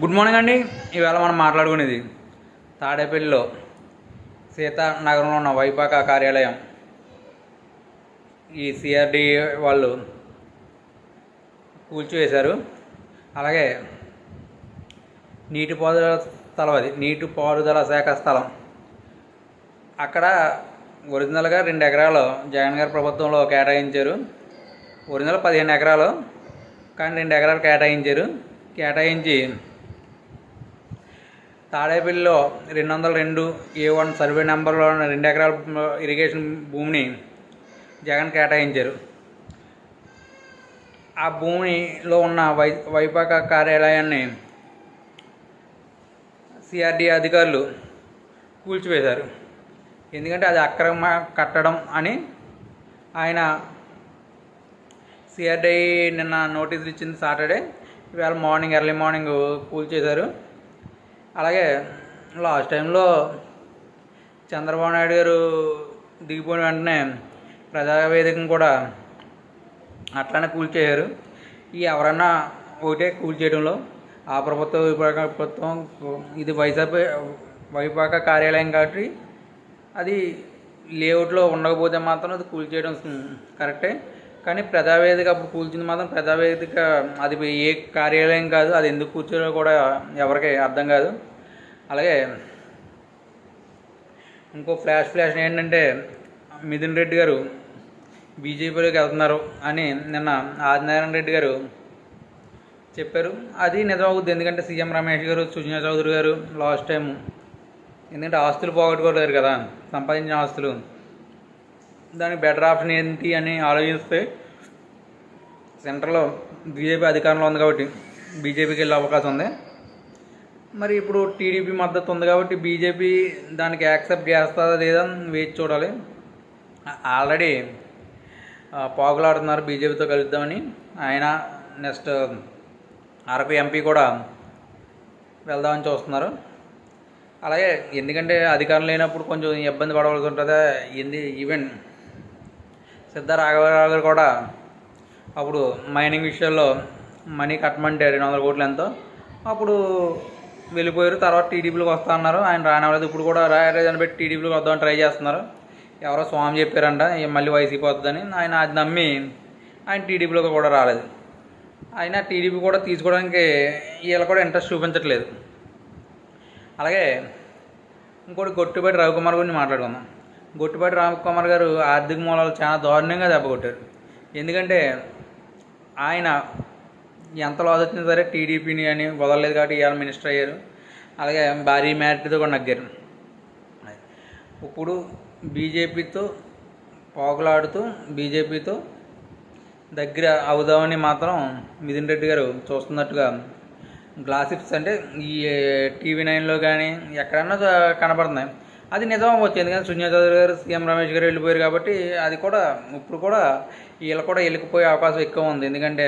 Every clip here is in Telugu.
గుడ్ మార్నింగ్ అండి. ఈవేళ మనం మాట్లాడుకునేది తాడేపల్లిలో సీతానగరంలో ఉన్న వైపాక కార్యాలయం. ఈ సిఆర్డి వాళ్ళు కూల్చివేశారు. అలాగే నీటిపారుదల స్థలం అది నీటిపారుదల శాఖ స్థలం. అక్కడ ఒరిజినల్గా రెండు ఎకరాలు జగన్ గారి ప్రభుత్వంలో కేటాయించారు. ఒరిజినల్ పదిహేను ఎకరాలు కానీ రెండు ఎకరాలు కేటాయించారు. కేటాయించి తాడేపల్లిలో రెండు వందల రెండు ఏ వన్ సర్వే నెంబర్లో ఉన్న రెండు ఎకరాల ఇరిగేషన్ భూమిని జగన్ కేటాయించారు. ఆ భూమిలో ఉన్న వై వైపాక కార్యాలయాన్ని సిఆర్డి అధికారులు కూల్చివేశారు. ఎందుకంటే అది అక్రమ కట్టడం అని ఆయన సిఆర్డీ నిన్న నోటీసులు ఇచ్చింది సాటర్డే. ఇవాళ మార్నింగ్ ఎర్లీ మార్నింగ్ కూల్చేశారు. అలాగే లాస్ట్ టైంలో చంద్రబాబు నాయుడు గారు దిగిపోయిన వెంటనే ప్రజావేదికను కూడా అట్లానే కూల్చేశారు ఈ ఎవరన్నా ఒకటే కూల్చేయడంలో ఆ ప్రభుత్వం ప్రభుత్వం ఇది వైజాగ్ వైపాక కార్యాలయం కాబట్టి అది లేఅవుట్లో ఉండకపోతే మాత్రం అది కూల్చేయడం కరెక్టే. కానీ ప్రజావేదిక అప్పుడు కూల్చింది మాత్రం ప్రజావేదిక అది ఏ కార్యాలయం కాదు అది ఎందుకు కూర్చోలో కూడా ఎవరికి అర్థం కాదు. అలాగే ఇంకో ఫ్లాష్ ఫ్లాష్ ఏంటంటే మిథున్ రెడ్డి గారు బీజేపీలోకి వెళ్తున్నారు అని నిన్న ఆదినారాయణ రెడ్డి గారు చెప్పారు. అది నిజమవుద్ది ఎందుకంటే సీఎం రమేష్ గారు సుజనా చౌదరి గారు లాస్ట్ టైం ఎందుకంటే ఆస్తులు పోగొట్టుకోలేరు కదా సంపాదించిన ఆస్తులు. దానికి బెటర్ ఆప్షన్ ఏంటి అని ఆలోచిస్తే సెంటర్లో బీజేపీ అధికారంలో ఉంది కాబట్టి బీజేపీకి వెళ్ళే అవకాశం ఉంది. మరి ఇప్పుడు టీడీపీ మద్దతు ఉంది కాబట్టి బీజేపీ దానికి యాక్సెప్ట్ చేస్తుందా లేదా వేచి చూడాలి. ఆల్రెడీ పాకులాడుతున్నారు బీజేపీతో కలుద్దామని. ఆయన నెక్స్ట్ అరకు ఎంపీ కూడా వెళ్దామని చూస్తున్నారు. అలాగే ఎందుకంటే అధికారం లేనప్పుడు కొంచెం ఇబ్బంది పడవలసి ఉంటుంది? ఎందు ఈవెన్ సిద్ధ రాఘవరావు గారు కూడా అప్పుడు మైనింగ్ విషయంలో మనీ కట్టమంటే రెండు వందల కోట్లు ఎంతో. అప్పుడు వెళ్ళిపోయారు తర్వాత టీడీపీలోకి వస్తా అన్నారు. ఆయన రానివ్వలేదు. ఇప్పుడు కూడా రాయలేదని పెట్టి టీడీపీలోకి వద్దామని ట్రై చేస్తున్నారు. ఎవరో స్వామి చెప్పారంట మళ్ళీ వైసీపీ వస్తుందని ఆయన అది నమ్మి ఆయన టీడీపీలోకి కూడా రాలేదు. అయినా టీడీపీ కూడా తీసుకోవడానికి వీళ్ళు కూడా ఇంట్రెస్ట్ చూపించట్లేదు. అలాగే ఇంకోటి గొట్టుబడి రవికుమార్ గురించి మాట్లాడుకుందాం. గొట్టుపాటి రామకుమార్ గారు ఆర్థిక మూలాలు చాలా దారుణంగా దెబ్బకొట్టారు. ఎందుకంటే ఆయన ఎంతలో వచ్చినా సరే టీడీపీని అని వదలలేదు కాబట్టి ఇవాళ మినిస్టర్ అయ్యారు. అలాగే భారీ మ్యారిటీతో కూడా నగ్గారు. ఇప్పుడు బీజేపీతో పోకలాడుతూ బీజేపీతో దగ్గర అవుదామని మాత్రం మిథున్ రెడ్డి గారు చూస్తున్నట్టుగా గ్లాసిప్స్ అంటే ఈ టీవీ నైన్లో కానీ ఎక్కడన్నా కనబడుతున్నాయి. అది నిజం అవ్వచ్చు ఎందుకంటే సునీల్ చౌదరి గారు సీఎం రమేష్ గారు వెళ్ళిపోయారు కాబట్టి అది కూడా ఇప్పుడు కూడా వీళ్ళు కూడా వెళ్ళిపోయే అవకాశం ఎక్కువ ఉంది. ఎందుకంటే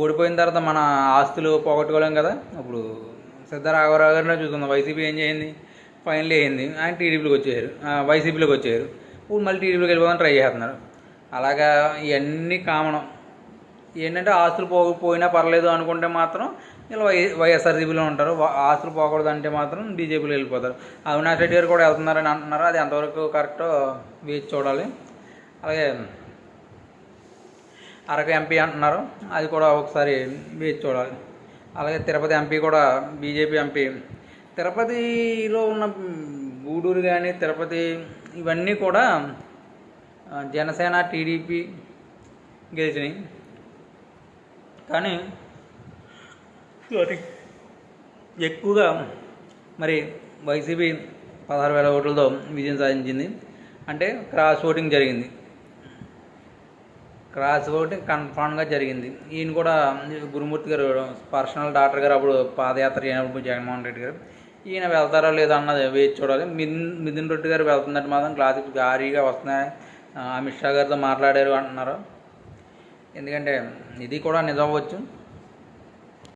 ఓడిపోయిన తర్వాత మన ఆస్తులు పోగొట్టుకోలేం కదా. ఇప్పుడు సిద్ధరాఘవరావు గారినే చూసుకుందాం వైసీపీ ఏం చేయింది? ఫైనల్ అయింది ఆయన టీడీపీలోకి వచ్చారు. వైసీపీలోకి వచ్చారు. ఇప్పుడు మళ్ళీ టీడీపీలోకి వెళ్ళిపోదామని ట్రై చేస్తున్నారు. అలాగా ఇవన్నీ కామనం. ఏంటంటే ఆస్తులు పోగు పోయినా పర్లేదు అనుకుంటే మాత్రం ఇలా వై వైఎస్ఆర్సీపీలో ఉంటారు. ఆస్తులు పోకూడదు అంటే మాత్రం బీజేపీలో వెళ్ళిపోతారు. అవినాష్ రెడ్డి గారు కూడా వెళ్తున్నారని అంటున్నారు. అది ఎంతవరకు కరెక్టో వేచి చూడాలి. అలాగే అరకు ఎంపీ అంటున్నారు. అది కూడా ఒకసారి వేచి చూడాలి. అలాగే తిరుపతి ఎంపీ కూడా బీజేపీ ఎంపీ. తిరుపతిలో ఉన్న గూడూరు కానీ తిరుపతి ఇవన్నీ కూడా జనసేన టీడీపీ గెలిచినాయి. కానీ ఎక్కువగా మరి వైసీపీ పదహారు వేల ఓట్లతో విజయం సాధించింది. అంటే క్రాస్ ఓటింగ్ జరిగింది. క్రాస్ ఓటింగ్ కన్ఫామ్గా జరిగింది. ఈయన కూడా గురుమూర్తి గారు పర్సనల్ డాక్టర్ గారు అప్పుడు పాదయాత్ర చేయనప్పుడు జగన్మోహన్ రెడ్డి గారు ఈయన వెళ్తారో లేదో అన్నది వేచి చూడాలి. మిథున్ మిథున్ రెడ్డి గారు వెళ్తున్నట్టు మాత్రం క్లాసిక్ భారీగా వస్తున్నాయి. అమిత్ షా గారితో మాట్లాడారు అంటున్నారు. ఎందుకంటే ఇది కూడా నిజం అవ్వచ్చు.